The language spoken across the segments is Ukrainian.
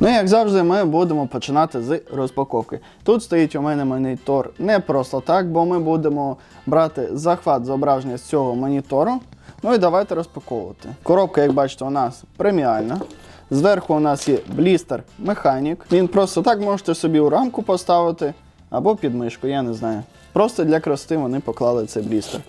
Ну і як завжди, ми будемо починати з розпаковки. Тут стоїть у мене монітор не просто так, бо ми будемо брати захват зображення з цього монітору. Ну і давайте розпаковувати. Коробка, як бачите, у нас преміальна. Зверху у нас є блістер механік. Він просто так можете собі у рамку поставити або під мишку, я не знаю. Просто для краси вони поклали цей блістер.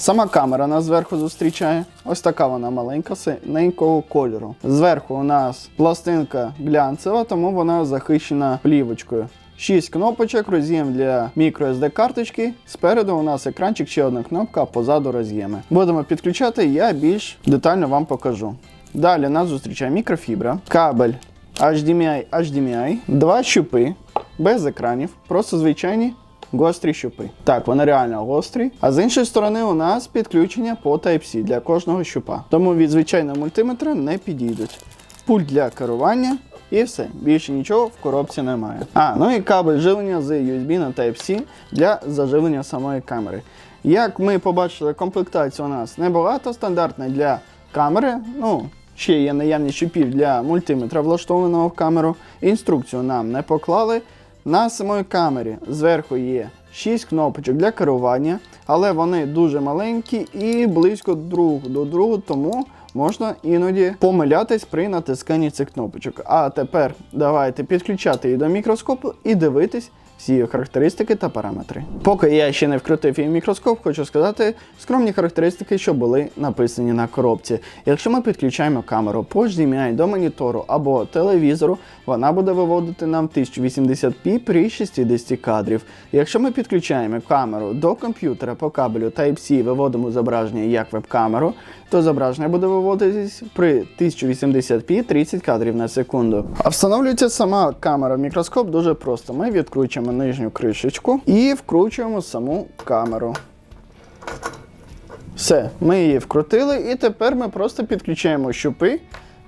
Сама камера нас зверху зустрічає. Ось така вона маленька, синенького кольору. Зверху у нас пластинка глянцева, тому вона захищена плівочкою. Шість кнопочок, роз'єм для microSD карточки. Спереду у нас екранчик, ще одна кнопка, а позаду роз'єми. Будемо підключати, я більш детально вам покажу. Далі нас зустрічає мікрофібра, кабель HDMI, HDMI, два щупи без екранів, просто звичайні гострі щупи. Так, вони реально гострі. А з іншої сторони, у нас підключення по Type-C для кожного щупа. Тому від звичайного мультиметра не підійдуть. Пульт для керування. І все, більше нічого в коробці немає. А, ну і кабель живлення з USB на Type-C для заживлення самої камери. Як ми побачили, комплектація у нас небагато, стандартна для камери. Ну, ще є наявність щупів для мультиметра, влаштованого в камеру. Інструкцію нам не поклали. На самої камері зверху є 6 кнопочок для керування, але вони дуже маленькі і близько друг до другу, тому можна іноді помилятись при натисканні цих кнопочок. А тепер давайте підключати її до мікроскопу і дивитись всі її характеристики та параметри. Поки я ще не вкрутив її мікроскоп, хочу сказати скромні характеристики, що були написані на коробці. Якщо ми підключаємо камеру по HDMI до монітору або телевізору, вона буде виводити нам 1080p при 60 кадрів. Якщо ми підключаємо камеру до комп'ютера по кабелю Type-C і виводимо зображення як веб-камеру, то зображення буде виводитись при 1080p 30 кадрів на секунду. А встановлюється сама камера в мікроскоп дуже просто. Ми відкручуємо нижню кришечку і вкручуємо саму камеру. Все, ми її вкрутили, і тепер ми просто підключаємо щупи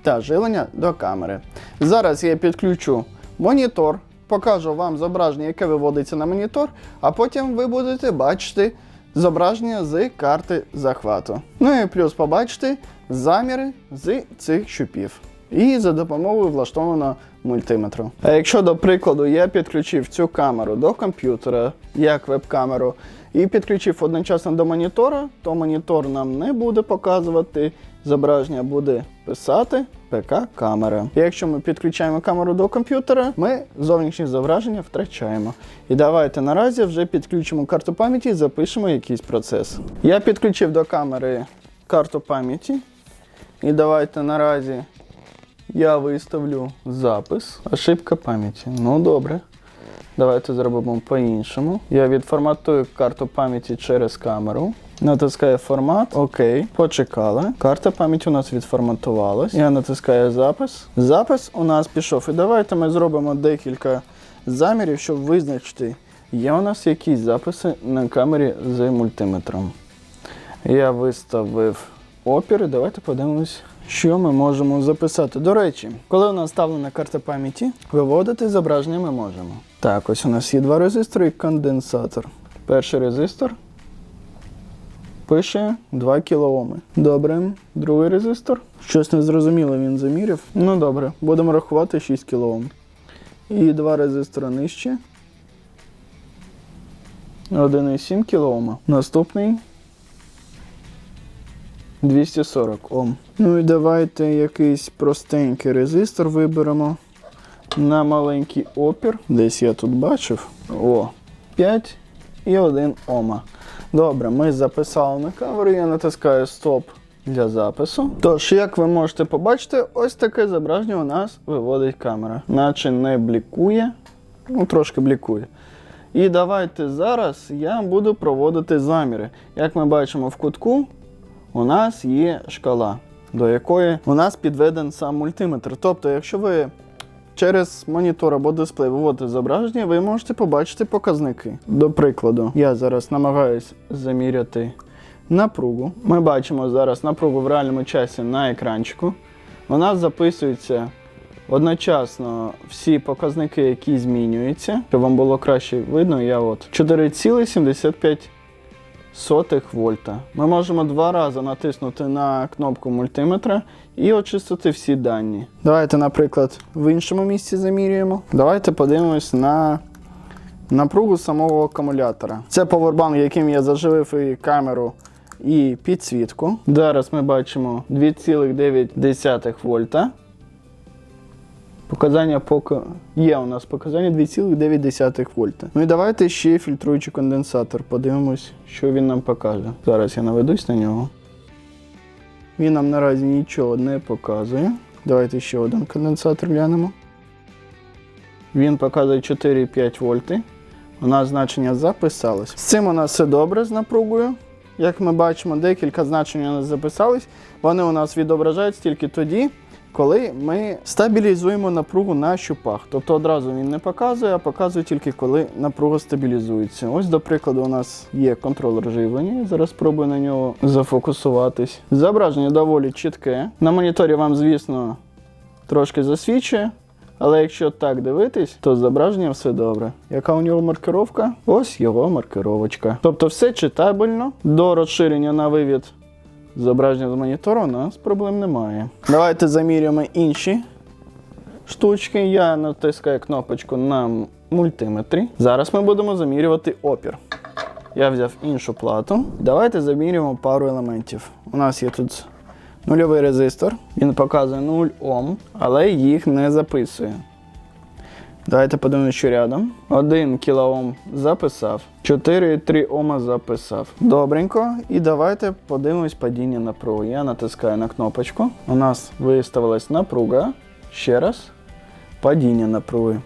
та жилення до камери. Зараз я підключу монітор, покажу вам зображення, яке виводиться на монітор, а потім ви будете бачити зображення з карти захвату. Ну і плюс побачите заміри з цих щупів. І за допомогою влаштованого мультиметру. А якщо, до прикладу, я підключив цю камеру до комп'ютера як веб-камеру і підключив одночасно до монітора, то монітор нам не буде показувати зображення, буде писати ПК-камера. Якщо ми підключаємо камеру до комп'ютера, ми зовнішнє зображення втрачаємо. І давайте наразі вже підключимо карту пам'яті і запишемо якийсь процес. Я підключив до камери карту пам'яті. І давайте наразі я виставлю запис. Ошибка пам'яті. Ну добре. Давайте зробимо по-іншому. Я відформатую карту пам'яті через камеру. Натискаю формат. Окей. Почекали. Карта пам'яті у нас відформатувалась. Я натискаю запис. Запис у нас пішов. І давайте ми зробимо декілька замірів, щоб визначити, є у нас якісь записи на камері з мультиметром. Я виставив опір. і Давайте подивимось, що ми можемо записати. До речі, коли у нас ставлена карта пам'яті, виводити зображення ми можемо. Так, ось у нас є два резистори і конденсатор. Перший резистор пише 2 кОм. Добре, другий резистор. Щось незрозуміло він заміряв. Ну добре, будемо рахувати 6 кОм. І два резистора нижче. 1,7 кОм. Наступний 240 Ом. Ну і давайте якийсь простенький резистор виберемо на маленький опір. Десь я тут бачив. О, 5 і 1 Ома. Добре, ми записали на камеру, я натискаю стоп для запису. Тож, як ви можете побачити, ось таке зображення у нас виводить камера. Наче не блікує, ну трошки блікує. І давайте зараз я буду проводити заміри. Як ми бачимо в кутку, у нас є шкала, до якої у нас підведен сам мультиметр. Тобто, якщо ви через монітор або дисплей виводите зображення, ви можете побачити показники. До прикладу, я зараз намагаюсь заміряти напругу. Ми бачимо зараз напругу в реальному часі на екранчику. У нас записується одночасно всі показники, які змінюються. Щоб вам було краще видно, я от 4,75 сотих вольта. Ми можемо два рази натиснути на кнопку мультиметра і очистити всі дані. Давайте, наприклад, в іншому місці замірюємо. Давайте подивимось на напругу самого акумулятора. Це повербанк, яким я заживив і камеру. І підсвітку. Зараз ми бачимо 2,9 вольта. Показання поки є у нас показання 2,9 вольта. Ну і давайте ще фільтруючий конденсатор. Подивимось, що він нам покаже. Зараз я наведусь на нього. Він нам наразі нічого не показує. Давайте ще один конденсатор глянемо. Він показує 4,5 вольти. У нас значення записалось. З цим у нас все добре з напругою. Як ми бачимо, декілька значень у нас записались. Вони у нас відображаються тільки тоді, коли ми стабілізуємо напругу на щупах. Тобто одразу він не показує, а показує тільки коли напруга стабілізується. Ось, до прикладу, у нас є контролер живлення. Зараз спробую на нього зафокусуватись. Зображення доволі чітке. На моніторі вам, звісно, трошки засвічує. Але якщо так дивитись, то з зображенням все добре. Яка у нього маркировка? Ось його маркировочка. Тобто все читабельно. До розширення на вивід зображення з монітору у нас проблем немає. Давайте замірюємо інші штучки. Я натискаю кнопочку на мультиметрі. Зараз ми будемо замірювати опір. Я взяв іншу плату. Давайте замірюємо пару елементів. У нас є тут нульовий резистор. Він показує 0 Ом, але їх не записує. Давайте подивимося, що рядом. 1 кОм записав, 4,3 Ома записав. Добренько. І давайте подивимось падіння напруги. Я натискаю на кнопочку. У нас виставилась напруга. Ще раз. Падіння напруги.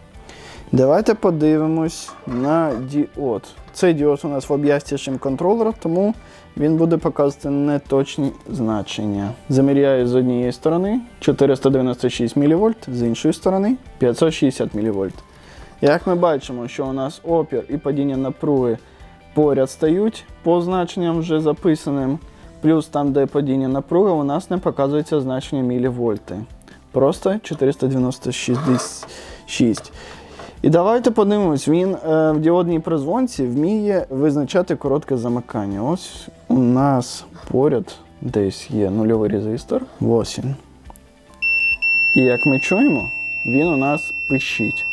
Давайте подивимось на діод. Цей діод у нас в об'ястішим контролера, тому він буде показувати неточні значення. Заміряю з однієї сторони 496 мВ, з іншої сторони 560 мВ. Як ми бачимо, що у нас опір і падіння напруги поряд стають по значенням вже записаним. Плюс там, де падіння напруги, у нас не показується значення мілівольти. Просто 496. І давайте подивимось, він е, в діодній призвонці вміє визначати коротке замикання. Ось у нас поряд десь є нульовий резистор. Ось він. І як ми чуємо, він у нас пищить.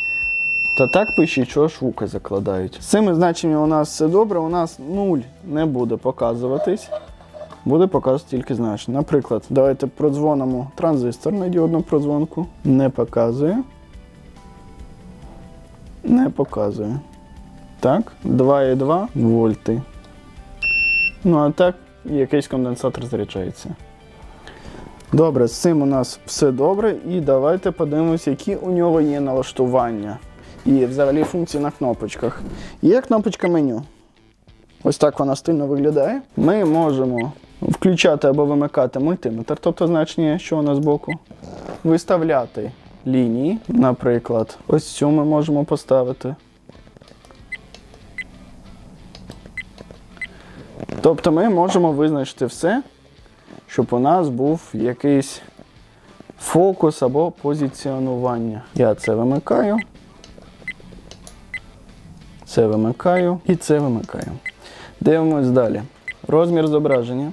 Та так пищить, що аж вуки закладають. З цими значеннями у нас все добре, у нас 0 не буде показуватись. Буде показувати тільки значення. Наприклад, давайте продзвонимо транзистор на діодну продзвонку. Не показує. Не показує. Так, 2,2 вольти. Ну, а так, якийсь конденсатор заряджається. Добре, з цим у нас все добре. І давайте подивимось, які у нього є налаштування. І взагалі функції на кнопочках. Є кнопочка меню. Ось так вона стильно виглядає. Ми можемо включати або вимикати мультиметр, тобто значення, що у нас збоку. Виставляти лінії, наприклад. Ось цю ми можемо поставити. Тобто ми можемо визначити все, щоб у нас був якийсь фокус або позиціонування. Я це вимикаю. Це вимикаю і це вимикаю. Дивимось далі. Розмір зображення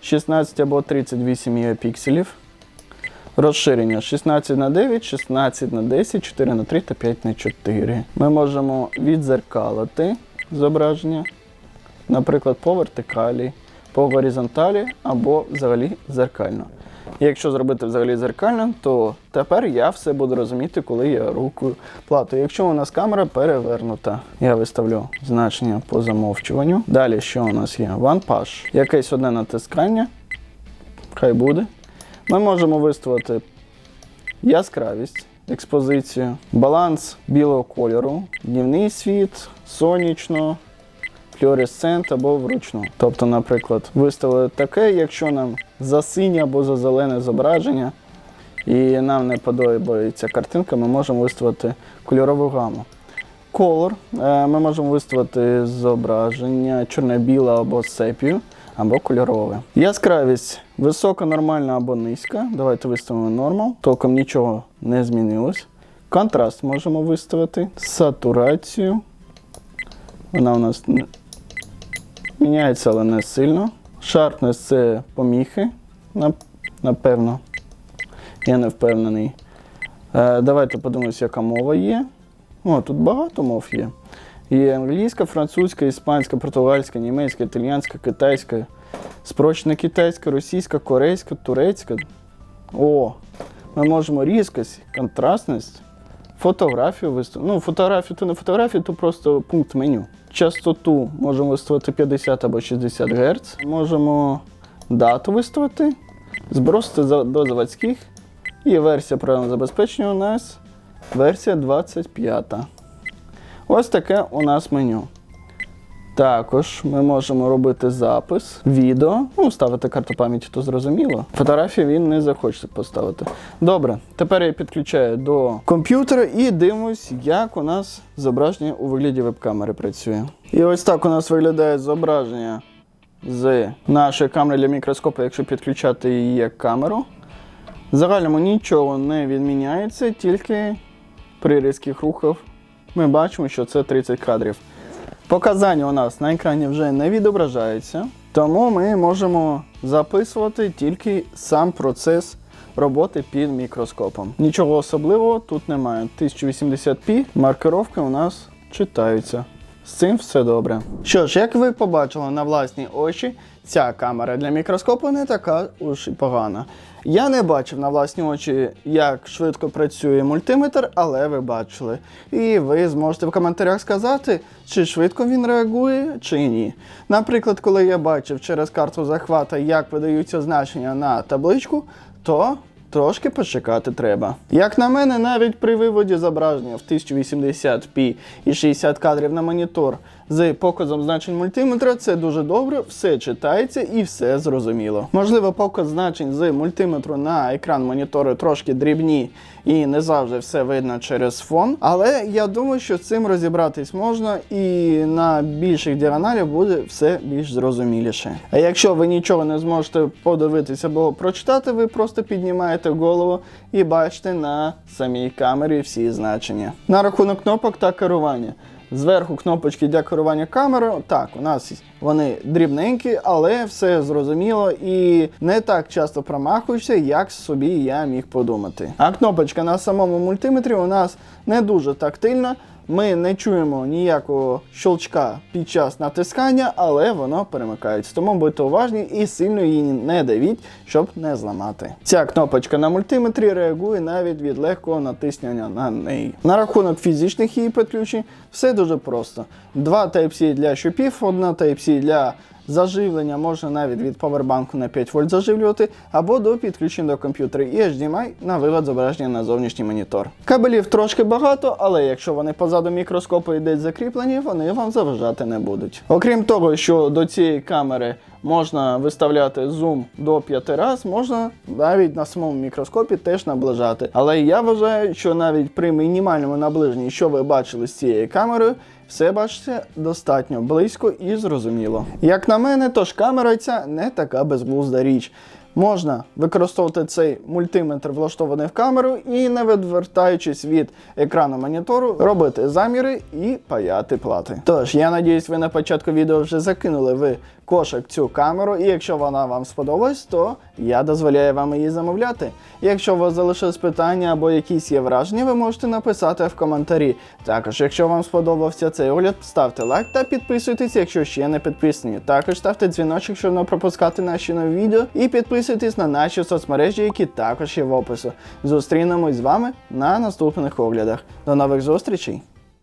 16 або 38 мегапікселів. Розширення 16 на 9, 16 на 10, 4 на 3 та 5 на 4. Ми можемо відзеркалити зображення, наприклад, по вертикалі, по горизонталі або взагалі зеркально. Якщо зробити взагалі зеркально, то тепер я все буду розуміти, коли я рукою плату. Якщо у нас камера перевернута, я виставлю значення по замовчуванню. Далі, що у нас є? One Push. Якесь одне натискання. Хай буде. Ми можемо виставити яскравість, експозицію, баланс білого кольору, днівний світ, сонячно, флюоресцент або вручну. Тобто, наприклад, виставили таке, якщо нам за синє або за зелене зображення, і нам не подобається картинка, ми можемо виставити кольорову гаму. Колор е, ми можемо виставити зображення чорне-біле або сепію, або кольорове. Яскравість висока, нормальна або низька. Давайте виставимо нормал. Толком нічого не змінилось. Контраст можемо виставити. Сатурацію. Вона у нас Міняється, але не сильно. Sharpness це поміхи. Напевно. Я не впевнений. Е, давайте подивимося, яка мова є. О, тут багато мов є. Є англійська, французька, іспанська, португальська, німецька, італіянська, китайська, спрощена китайська, російська, корейська, турецька. О, ми можемо різкость, контрастність, фотографію виставити. Ну, фотографію то не фотографію, то просто пункт меню. Частоту можемо виставити 50 або 60 Гц. Можемо дату виставити, збросити до заводських. І версія програмного забезпечення у нас версія 25. Ось таке у нас меню. Також ми можемо робити запис, відео, ну, ставити карту пам'яті, то зрозуміло. Фотографії він не захоче поставити. Добре, тепер я підключаю до комп'ютера і дивимось, як у нас зображення у вигляді веб-камери працює. І ось так у нас виглядає зображення з нашої камери для мікроскопу, якщо підключати її як камеру. В загальному нічого не відміняється, тільки при різких рухах ми бачимо, що це 30 кадрів. Показання у нас на екрані вже не відображаються, тому ми можемо записувати тільки сам процес роботи під мікроскопом. Нічого особливого тут немає. 1080p маркировки у нас читаються. З цим все добре. Що ж, як ви побачили на власні очі, ця камера для мікроскопу не така уж і погана. Я не бачив на власні очі, як швидко працює мультиметр, але ви бачили. І ви зможете в коментарях сказати, чи швидко він реагує, чи ні. Наприклад, коли я бачив через карту захвата, як видаються значення на табличку, то Трошки почекати треба. Як на мене, навіть при виводі зображення в 1080p і 60 кадрів на монітор з показом значень мультиметра, це дуже добре, все читається і все зрозуміло. Можливо, показ значень з мультиметру на екран монітору трошки дрібні і не завжди все видно через фон. Але я думаю, що з цим розібратись можна, і на більших діагоналях буде все більш зрозуміліше. А якщо ви нічого не зможете подивитися або прочитати, ви просто піднімаєте голову і бачите на самій камері всі значення. На рахунок кнопок та керування. Зверху кнопочки для керування камерою. Так, у нас вони дрібненькі, але все зрозуміло і не так часто промахуєшся, як собі я міг подумати. А кнопочка на самому мультиметрі у нас не дуже тактильна. Ми не чуємо ніякого щелчка під час натискання, але воно перемикається. Тому будьте уважні і сильно її не давіть, щоб не зламати. Ця кнопочка на мультиметрі реагує навіть від легкого натиснення на неї. На рахунок фізичних її підключень все дуже просто. Два Type-C для щупів, одна Type-C для Заживлення можна навіть від павербанку на 5 вольт заживлювати, або до підключення до комп'ютера і HDMI на вивод зображення на зовнішній монітор. Кабелів трошки багато, але якщо вони позаду мікроскопу йдуть закріплені, вони вам заважати не будуть. Окрім того, що до цієї камери можна виставляти зум до 5 раз, можна навіть на самому мікроскопі теж наближати. Але я вважаю, що навіть при мінімальному наближенні, що ви бачили з цією камерою, все бачите достатньо близько і зрозуміло. Як на мене, то ж камера ця не така безглузда річ. Можна використовувати цей мультиметр, влаштований в камеру, і не відвертаючись від екрану монітору, робити заміри і паяти плати. Тож, я надіюсь, ви на початку відео вже закинули в кошик цю камеру, і якщо вона вам сподобалась, то я дозволяю вам її замовляти. Якщо у вас залишились питання або якісь є враження, ви можете написати в коментарі. Також, якщо вам сподобався цей огляд, ставте лайк та підписуйтесь, якщо ще не підписані. Також ставте дзвіночок, щоб не пропускати наші нові відео, і підписуйтесь на наші соцмережі, які також є в опису. Зустрінемось з вами на наступних оглядах. До нових зустрічей!